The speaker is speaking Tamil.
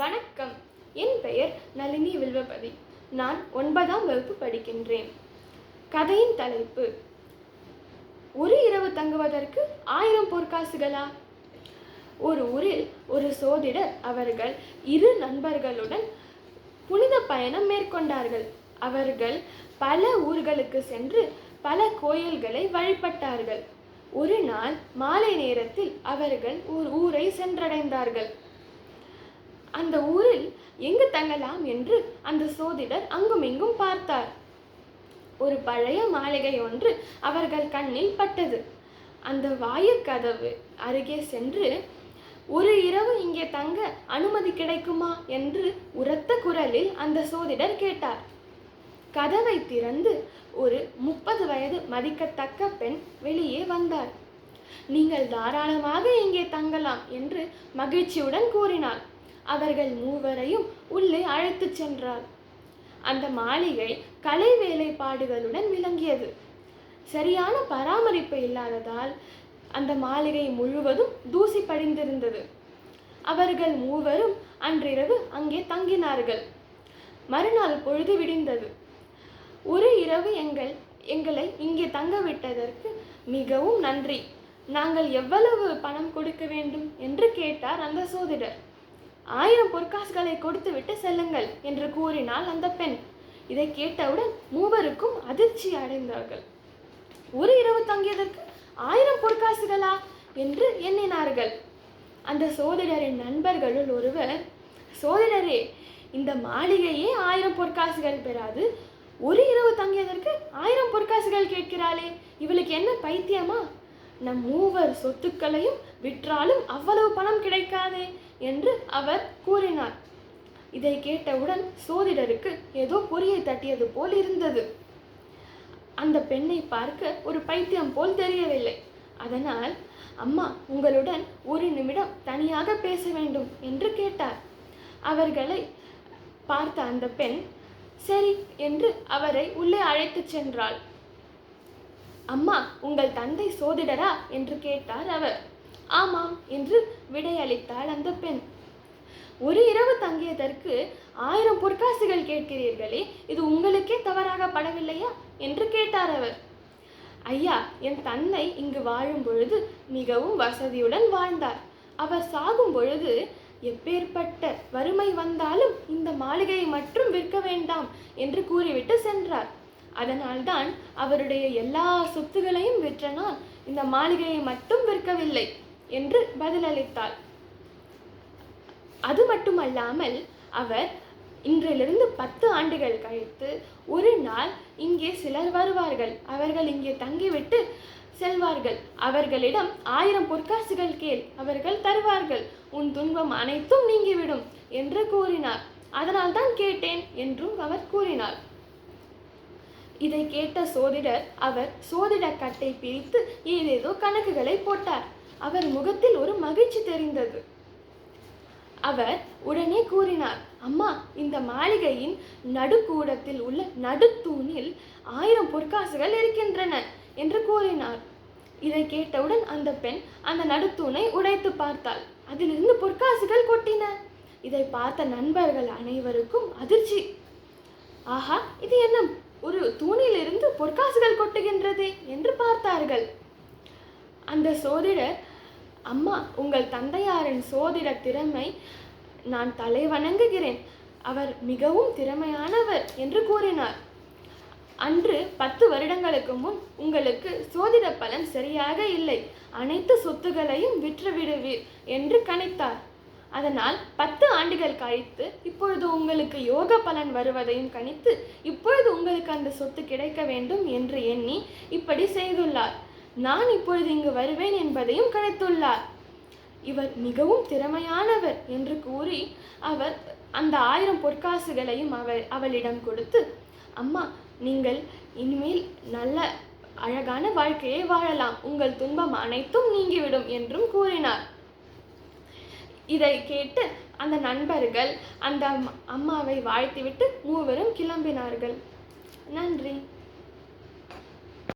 வணக்கம். என் பெயர் நளினி வில்வபதி. நான் ஒன்பதாம் வகுப்பு படிக்கின்றேன். கதையின் தலைப்பு. ஒரு இரவு தங்குவதற்கு ஆயிரம் பொற்காசுகளா? ஒரு ஊரில் ஒரு சோதிடர் அவர்கள் இரு நண்பர்களுடன் புனித பயணம் மேற்கொண்டார்கள். அவர்கள் பல ஊர்களுக்கு சென்று பல கோயில்களை வழிபட்டார்கள். ஒரு நாள் மாலை நேரத்தில் அவர்கள் ஒரு ஊரை சென்றடைந்தார்கள். அந்த ஊரில் எங்கு தங்கலாம் என்று அந்த சோதிடர் அங்குமிங்கும் பார்த்தார். ஒரு பழைய மாளிகை ஒன்று அவர்கள் கண்ணில் பட்டது. அந்த வாயிற்கதவு அருகே சென்று ஒரு இரவு இங்கே தங்க அனுமதி கிடைக்குமா? என்று உரத்த குரலில் அந்த சோதிடர் கேட்டார். கதவை திறந்து ஒரு முப்பது வயது மதிக்கத்தக்க பெண் வெளியே வந்தார் நீங்கள் தாராளமாக இங்கே தங்கலாம் என்று மகிழ்ச்சியுடன் கூறினார் அவர்கள் மூவரையும் உள்ளே அழைத்துச் சென்றார். அந்த மாளிகை கலை வேலைப்பாடுகளுடன் விளங்கியது. சரியான பராமரிப்பு இல்லாததால் அந்த மாளிகை முழுவதும் தூசி படிந்திருந்தது அவர்கள் மூவரும் அன்றிரவு அங்கே தங்கினார்கள். மறுநாள் பொழுது விடிந்தது. ஒரு இரவு எங்கள் எங்களை இங்கே தங்க விட்டதற்கு மிகவும் நன்றி. நாங்கள் எவ்வளவு பணம் கொடுக்க வேண்டும் என்று கேட்டார் அந்த சோதிடர். ஆயிரம் பொற்காசுகளை கொடுத்துவிட்டு செல்லுங்கள் என்று கூறினாள் அந்த பெண். இதை கேட்டவுடன் மூவருக்கும் அதிர்ச்சி அடைந்தார்கள். ஒரு இரவு தங்கியதற்கு ஆயிரம் பொற்காசுகளா என்று எண்ணினார்கள். அந்த சோதிடரின் நண்பர்களுள் ஒருவர் சோதிடரே இந்த மாளிகையே ஆயிரம் பொற்காசுகள் பெறாது. ஒரு இரவு தங்கியதற்கு ஆயிரம் பொற்காசுகள் கேட்கிறாளே இவளுக்கு என்ன பைத்தியமா? நம் மூவர் சொத்துக்களையும் விற்றாலும் அவ்வளவு பணம் கிடைக்காதே என்று அவர் கூறினார். இதை கேட்டவுடன் சோதிடருக்கு ஏதோ பொறியை தட்டியது போல் இருந்தது. அந்த பெண்ணை பார்க்க ஒரு பைத்தியம் போல் தெரியவில்லை. அதனால் அம்மா உங்களுடன் ஒரு நிமிடம் தனியாக பேச வேண்டும் என்று கேட்டார். அவர்களை பார்த்த அந்த பெண் சரி என்று அவரை உள்ளே அழைத்துச் சென்றாள். அம்மா உங்கள் தந்தை சோதிடரா? என்று கேட்டார் அவர். ஆமாம் என்று விடையளித்தாள் அந்த பெண். ஒரு இரவு தங்கியதற்கு ஆயிரம் பொற்காசுகள் கேட்கிறீர்களே இது உங்களுக்கே தவறாக படவில்லையா? என்று கேட்டார் அவர். ஐயா என் தந்தை இங்கு வாழும் பொழுது மிகவும் வசதியுடன் வாழ்ந்தார். அவர் சாகும் பொழுது எப்பேற்பட்ட வறுமை வந்தாலும் இந்த மாளிகையை மட்டும் விற்க வேண்டாம் என்று கூறிவிட்டு சென்றார். அதனால்தான் அவருடைய எல்லா சொத்துகளையும் விற்ற நான் இந்த மாளிகையை மட்டும் விற்கவில்லை என்று பதிலளித்தாள். அது மட்டுமல்லாமல் அவர் இன்றிலிருந்து பத்து ஆண்டுகள் கழித்து ஒரு நாள் இங்கே சிலர் வருவார்கள். அவர்கள் இங்கே தங்கிவிட்டு செல்வார்கள். அவர்களிடம் ஆயிரம் பொற்காசுகள் கேள் அவர்கள் தருவார்கள். உன் துன்பம் அனைத்தும் நீங்கிவிடும் என்று கூறினார். அதனால் தான் கேட்டேன் என்றும் அவர் கூறினார். இதை கேட்ட சோதிடர் அவர் சோதிட கட்டை பிரித்து ஏதேதோ கணக்குகளை போட்டார். அவர் முகத்தில் ஒரு மகிழ்ச்சி தெரிந்தது. அவர் உடனே கூறினார் அம்மா இந்த மாளிகையின் நடுக்கூடத்தில் உள்ள நடுத்தூணில் ஆயிரம் பொற்காசுகள் இருக்கின்றன என்று கூறினார். இதை கேட்டவுடன் அந்த பெண் அந்த நடுத்தூணை உடைத்து பார்த்தாள். அதிலிருந்து பொற்காசுகள் கொட்டின. இதை பார்த்த நண்பர்கள் அனைவருக்கும் அதிர்ச்சி. ஆஹா இது என்ன? ஒரு தூணிலிருந்து பொற்காசுகள் கொட்டுகின்றது என்று பார்த்தார்கள். அந்த சோதிடர் அம்மா உங்கள் தந்தையாரின் சோதிட திறமை நான் தலை வணங்குகிறேன். அவர் மிகவும் திறமையானவர் என்று கூறினார். அன்று பத்து வருடங்களுக்கு முன் உங்களுக்கு சோதிட பலன் சரியாக இல்லை. அனைத்து சொத்துகளையும் விற்றுவிடுவீர் என்று கணித்தார். அதனால் பத்து ஆண்டுகள் கழித்து இப்பொழுது உங்களுக்கு யோக பலன் வருவதையும் கணித்து இப்பொழுது உங்களுக்கு அந்த சொத்து கிடைக்க வேண்டும் என்று எண்ணி இப்படி செய்துள்ளார். நான் இப்பொழுது இங்கு வருவேன் என்பதையும் கணித்துள்ளார். இவர் மிகவும் திறமையானவர் என்று கூறி அவர் அந்த ஆயிரம் பொற்காசுகளையும் அவர் அவளிடம் கொடுத்து அம்மா நீங்கள் இனிமேல் நல்ல அழகான வாழ்க்கையை வாழலாம். உங்கள் துன்பம் அனைத்தும் நீங்கிவிடும் என்றும் கூறினார். இதை கேட்டு அந்த நண்பர்கள் அந்த அம்மாவை வாழ்த்திவிட்டு மூவரும் கிளம்பினார்கள். நன்றி.